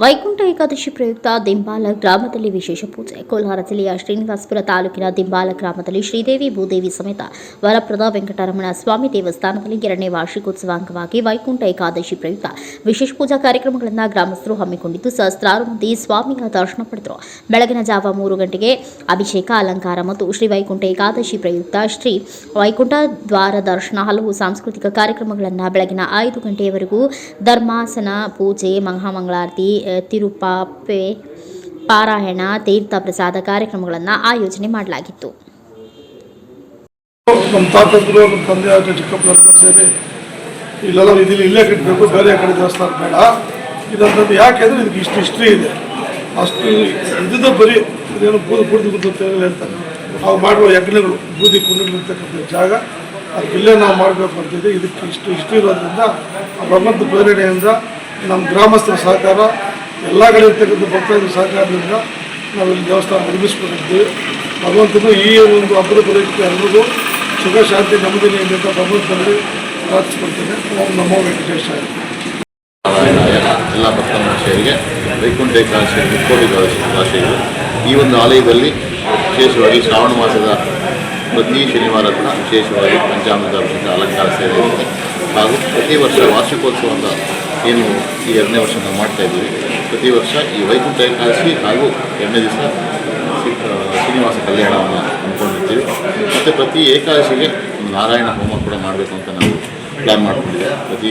ವೈಕುಂಠ ಏಕಾದಶಿ ಪ್ರಯುಕ್ತ ದಿಂಬಾಲ ಗ್ರಾಮದಲ್ಲಿ ವಿಶೇಷ ಪೂಜೆ. ಕೋಲಾರ ಜಿಲ್ಲೆಯ ಶ್ರೀನಿವಾಸಪುರ ತಾಲೂಕಿನ ದಿಂಬಾಲ ಗ್ರಾಮದಲ್ಲಿ ಶ್ರೀದೇವಿ ಭೂದೇವಿ ಸಮೇತ ವರಪ್ರದ ವೆಂಕಟರಮಣ ಸ್ವಾಮಿ ದೇವಸ್ಥಾನದಲ್ಲಿ ಎರಡನೇ ವಾರ್ಷಿಕೋತ್ಸವ ಅಂಗವಾಗಿ ವೈಕುಂಠ ಏಕಾದಶಿ ಪ್ರಯುಕ್ತ ವಿಶೇಷ ಪೂಜಾ ಕಾರ್ಯಕ್ರಮಗಳನ್ನು ಗ್ರಾಮಸ್ಥರು ಹಮ್ಮಿಕೊಂಡಿದ್ದು, ಸಹಸ್ರಾರು ಮಂದಿ ಸ್ವಾಮಿಯ ದರ್ಶನ ಪಡೆದರು. ಬೆಳಗಿನ ಜಾವ ಮೂರು ಗಂಟೆಗೆ ಅಭಿಷೇಕ, ಅಲಂಕಾರ ಮತ್ತು ಶ್ರೀ ವೈಕುಂಠ ಏಕಾದಶಿ ಪ್ರಯುಕ್ತ ಶ್ರೀ ವೈಕುಂಠ ದ್ವಾರ ದರ್ಶನ ಹಲವು ಸಾಂಸ್ಕೃತಿಕ ಕಾರ್ಯಕ್ರಮಗಳನ್ನು ಬೆಳಗಿನ ಐದು ಗಂಟೆಯವರೆಗೂ ಧರ್ಮಾಸನ, ಪೂಜೆ ಮಹಾಮಂಗಳಾರತಿ ತಿರುಪಾಪೆ, ಪಾರಾಯಣ, ತೀರ್ಥ ಪ್ರಸಾದ ಕಾರ್ಯಕ್ರಮಗಳನ್ನು ಆಯೋಜನೆ ಮಾಡಲಾಗಿತ್ತು. ನಮ್ಮ ತಾತಂದ್ರು ನಮ್ಮ ತಂದೆ ಆಟ ಚಿಕ್ಕಪ್ಪ ಸೇರಿ ಇಲ್ಲೆಲ್ಲ ಇದಿಲ್ಲಿ ಇಲ್ಲೇ ಕಟ್ಟಬೇಕು ಬೇರೆ ಕಡೆ ದೇವಸ್ಥಾನ ಬೇಡ. ಇದಂಥದ್ದು ಯಾಕೆ ಅಂದರೆ ಇದಕ್ಕೆ ಇಷ್ಟು ಹಿಸ್ಟ್ರಿ ಇದೆ. ಅಷ್ಟು ಇದ್ದ ಬರೀ ಇದೇನು ಬೂದಿ ಬೂದಿ ಅಂತ. ಹೇಳ್ತಾರೆ ನಾವು ಮಾಡುವ ಯಜ್ಞಗಳು, ಬೂದಿ ಕುಂಡಿರ್ತಕ್ಕಂಥ ಜಾಗ. ಅದಕ್ಕೆಲ್ಲೇ ನಾವು ಮಾಡಬೇಕು ಅಂತಿದೆ ಇದಕ್ಕೆ ಇಷ್ಟು ಹಿಸ್ಟ್ರಿ ಇರೋದ್ರಿಂದ ಆ ಬ್ರಹ್ಮದ ಪ್ರೇರಣೆಯಿಂದ ನಮ್ಮ ಗ್ರಾಮಸ್ಥರ ಸಹಕಾರ ಎಲ್ಲ ಕಡೆ ಇರ್ತಕ್ಕಂಥ ಭಕ್ತರ ಸಹಕಾರದಿಂದ ನಾವು ಇಲ್ಲಿ ದೇವಸ್ಥಾನ ನಿರ್ಮಿಸ್ಕೊಂಡಿದ್ದೀವಿ ಭಗವಂತನು ಈ ಒಂದು ಹಬ್ಬದ ಪ್ರಯುಕ್ತ ಎಲ್ಲರಿಗೂ ಸುಖ ಶಾಂತಿ ನೆಮ್ಮದಿ ಅಂತ ಭಗವಂತನಲ್ಲಿ ಪ್ರಾರ್ಥಿಸ್ಕೊಳ್ತೇನೆ. ಓಂ ನಮೋ ವೆಂಕಟೇಶ ಎಲ್ಲ ಭಕ್ತ ಮನುಷ್ಯರಿಗೆ ವೈಕುಂಠ ಏಕಾದಶಿ ಮುಕ್ಕೋಟಿ ಶುಭಾಶಯಗಳು ಈ ಒಂದು ಆಲಯದಲ್ಲಿ ವಿಶೇಷವಾಗಿ ಶ್ರಾವಣ ಮಾಸದ ಪ್ರತಿ ಶನಿವಾರ ಕೂಡ ವಿಶೇಷವಾಗಿ ಪಂಚಾಮೃತ ಅಲಂಕಾರ ಸೇವೆ ಹಾಗೂ ಪ್ರತಿ ವರ್ಷ ವಾರ್ಷಿಕೋತ್ಸವ ಅಂತ ಏನು ಈ ಎರಡನೇ ವರ್ಷ ನಾವು ಮಾಡ್ತಾ ಇದ್ದೀವಿ ಪ್ರತಿ ವರ್ಷ ಈ ವೈಕುಂಠ ಏಕಾದಶಿ ಹಾಗೂ ಎಣ್ಣೆ ದಿವಸ ಶ್ರೀನಿವಾಸ ಕಲ್ಯಾಣವನ್ನು ಅಂದ್ಕೊಂಡಿರ್ತೀವಿ ಮತ್ತು ಪ್ರತಿ ಏಕಾದಶಿಗೆ ನಾರಾಯಣ ಹೋಮ ಕೂಡ ಮಾಡಬೇಕು ಅಂತ ನಾವು ಪ್ಲ್ಯಾನ್ ಮಾಡ್ಕೊಂಡಿದ್ದೇವೆ ಪ್ರತಿ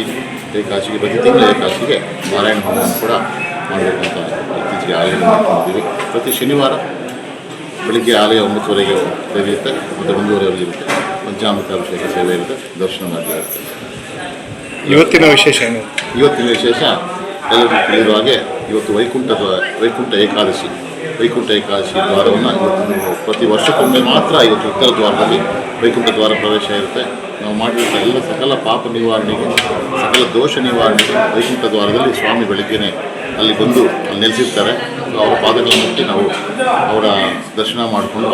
ಏಕಾದಶಿಗೆ ಪ್ರತಿ ತಿಂಗಳ ಏಕಾದಶಿಗೆ ನಾರಾಯಣ ಹೋಮವನ್ನು ಕೂಡ ಮಾಡಬೇಕು ಅಂತ ಇತ್ತೀಚೆಗೆ ಆಲಯ ಮಾಡ್ಕೊಂಡಿದ್ದೀವಿ. ಪ್ರತಿ ಶನಿವಾರ ಬೆಳಿಗ್ಗೆ ಆಲಯ ಒಂಬತ್ತುವರೆಗೆ ತೆರೆಯುತ್ತೆ ಮತ್ತು ಒಂದೂವರೆವರೆಗೆ ಇರುತ್ತೆ. ಪಂಚಾಮೃತ ಅಭಿಷೇಕ ಸೇವೆ ಇರುತ್ತೆ ದರ್ಶನ ಮಾಡಲಿರುತ್ತೆ ಇವತ್ತಿನ ವಿಶೇಷ ಏನು? ಇವತ್ತಿನ ವಿಶೇಷ ಎಲ್ಲರಿಗೂ ತಿಳಿದಿರುವ ಹಾಗೆ ಇವತ್ತು ವೈಕುಂಠ ದ್ವಾ- ವೈಕುಂಠ ಏಕಾದಶಿ ವೈಕುಂಠ ಏಕಾದಶಿ ದ್ವಾರವನ್ನು ಇವತ್ತು ಪ್ರತಿ ವರ್ಷಕ್ಕೊಮ್ಮೆ ಮಾತ್ರ ಇವತ್ತು ಉತ್ತರ ದ್ವಾರದಲ್ಲಿ ವೈಕುಂಠ ದ್ವಾರ ಪ್ರವೇಶ ಇರುತ್ತೆ. ನಾವು ಮಾಡಿರುವ ಎಲ್ಲ ಸಕಲ ಪಾಪ ನಿವಾರಣೆಗೆ, ಸಕಲ ದೋಷ ನಿವಾರಣೆಗೆ ವೈಕುಂಠ ದ್ವಾರದಲ್ಲಿ ಸ್ವಾಮಿ ಬೆಳಿಗ್ಗೆನೆ ಅಲ್ಲಿ ಬಂದು ಅಲ್ಲಿ ನೆಲೆಸಿರ್ತಾರೆ. ಅವರ ಪಾದಗಳನ್ನು ಮುಟ್ಟಿ ನಾವು ಅವರ ದರ್ಶನ ಮಾಡಿಕೊಂಡು